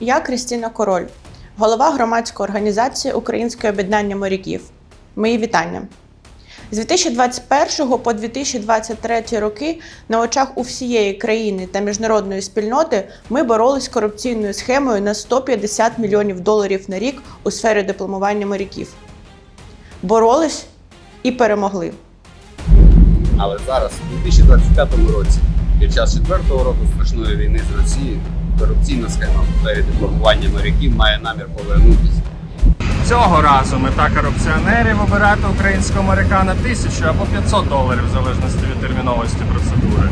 Я Крістіна Король, голова громадської організації Українське об'єднання моряків. Мої вітання. З 2021 по 2023 роки на очах у всієї країни та міжнародної спільноти ми боролись з корупційною схемою на 150 мільйонів доларів на рік у сфері дипломування моряків. Боролись і перемогли. Але зараз, у 2025 році, під час четвертого року страшної війни з Росією, корупційна схема в сфері дипломування моряків має намір повернутися. Цього разу мета корупціонерів обирати українського моряка на тисячу або 500 доларів в залежності від терміновості процедури.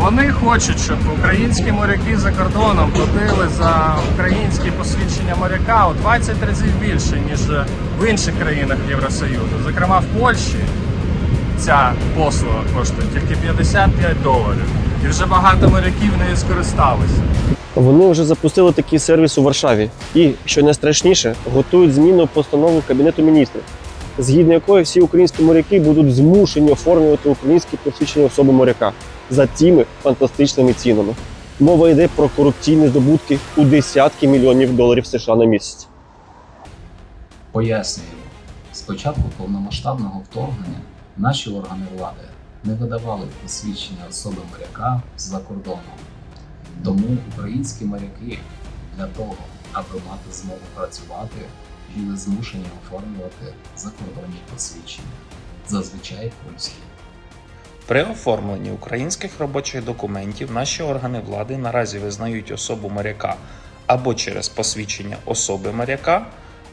Вони хочуть, щоб українські моряки за кордоном платили за українські посвідчення моряка у 20 разів більше, ніж в інших країнах Євросоюзу. Зокрема, в Польщі ця послуга коштує тільки 55 доларів. І вже багато моряків нею скористалися. Вони вже запустили такий сервіс у Варшаві і, що найстрашніше, готують зміну постанову Кабінету міністрів, згідно якої всі українські моряки будуть змушені оформлювати українські посвідчення особи моряка за тими фантастичними цінами. Мова йде про корупційні здобутки у десятки мільйонів доларів США на місяць. Пояснюємо, з початку повномасштабного вторгнення наші органи влади не видавали посвідчення особи моряка за кордоном. Тому українські моряки для того, аби мати змогу працювати, були змушені оформлювати закордонні посвідчення, зазвичай польські. При оформленні українських робочих документів наші органи влади наразі визнають особу моряка або через посвідчення особи моряка,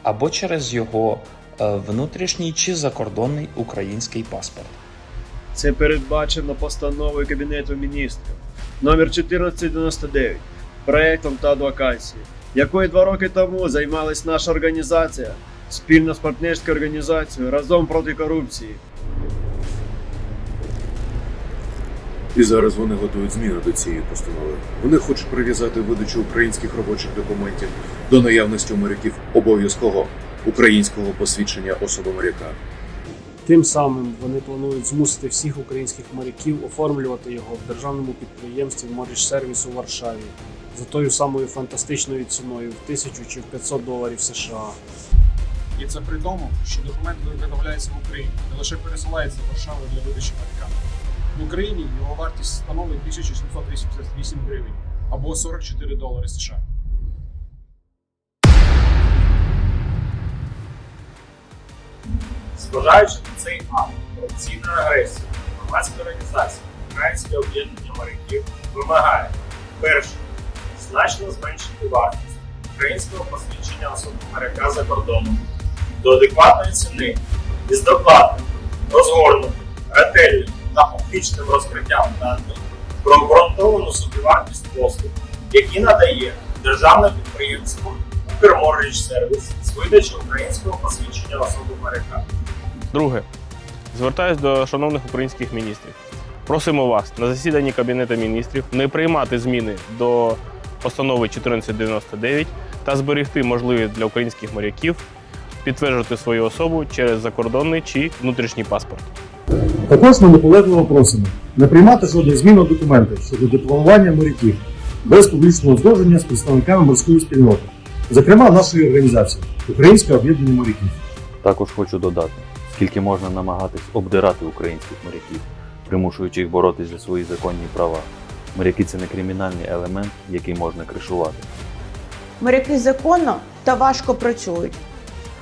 або через його внутрішній чи закордонний український паспорт. Це передбачено постановою Кабінету міністрів номер 1499 проектом та адвокації, якою два роки тому займалась наша організація спільно з партнерською організацією разом проти корупції. І зараз вони готують зміни до цієї постанови. Вони хочуть прив'язати видачу українських робочих документів до наявності у моряків обов'язкового українського посвідчення особи моряка. Тим самим вони планують змусити всіх українських моряків оформлювати його в державному підприємстві Моріж-сервіс у Варшаві за тою самою фантастичною ціною в 1000 чи в 500 доларів США. І це при тому, що документ виготовляється в Україні, не лише пересилається в Варшаву для видачі моряка. В Україні його вартість становить 1788 гривень або 44 долари США. Зважаючи на цей акт корупційної агресії, громадська організація Українське об'єднання моряків вимагає перше значно зменшити вартість українського посвідчення особи моряка за кордоном до адекватної ціни із докладним, розгорнутим, ретельним та фактичним розкриттям даних про обґрунтовану собівартість послуг, які надає державне підприємство Укрморріч-сервіс з видачі українського посвідчення особи моряка. Друге, звертаюсь до шановних українських міністрів. Просимо вас на засіданні Кабінету міністрів не приймати зміни до постанови 1499 та зберегти можливість для українських моряків підтверджувати свою особу через закордонний чи внутрішній паспорт. Також ми наполегливо просимо не приймати жодних змін у документи щодо дипломування моряків без публічного узгодження з представниками морської спільноти, зокрема нашої організації Українське об'єднання моряків. Також хочу додати, скільки можна намагатись обдирати українських моряків, примушуючи їх боротись за свої законні права. Моряки це не кримінальний елемент, який можна кришувати. Моряки законно та важко працюють.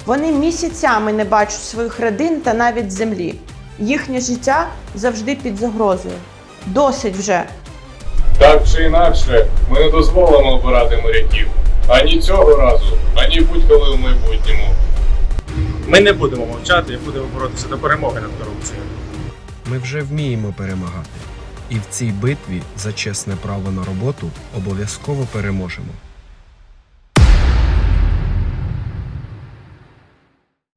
Вони місяцями не бачать своїх родин та навіть землі. Їхнє життя завжди під загрозою. Досить вже. Так чи інакше, ми не дозволимо обирати моряків ані цього разу, ані будь-коли у майбутньому. Ми не будемо мовчати і будемо боротися до перемоги над корупцією. Ми вже вміємо перемагати, і в цій битві за чесне право на роботу обов'язково переможемо.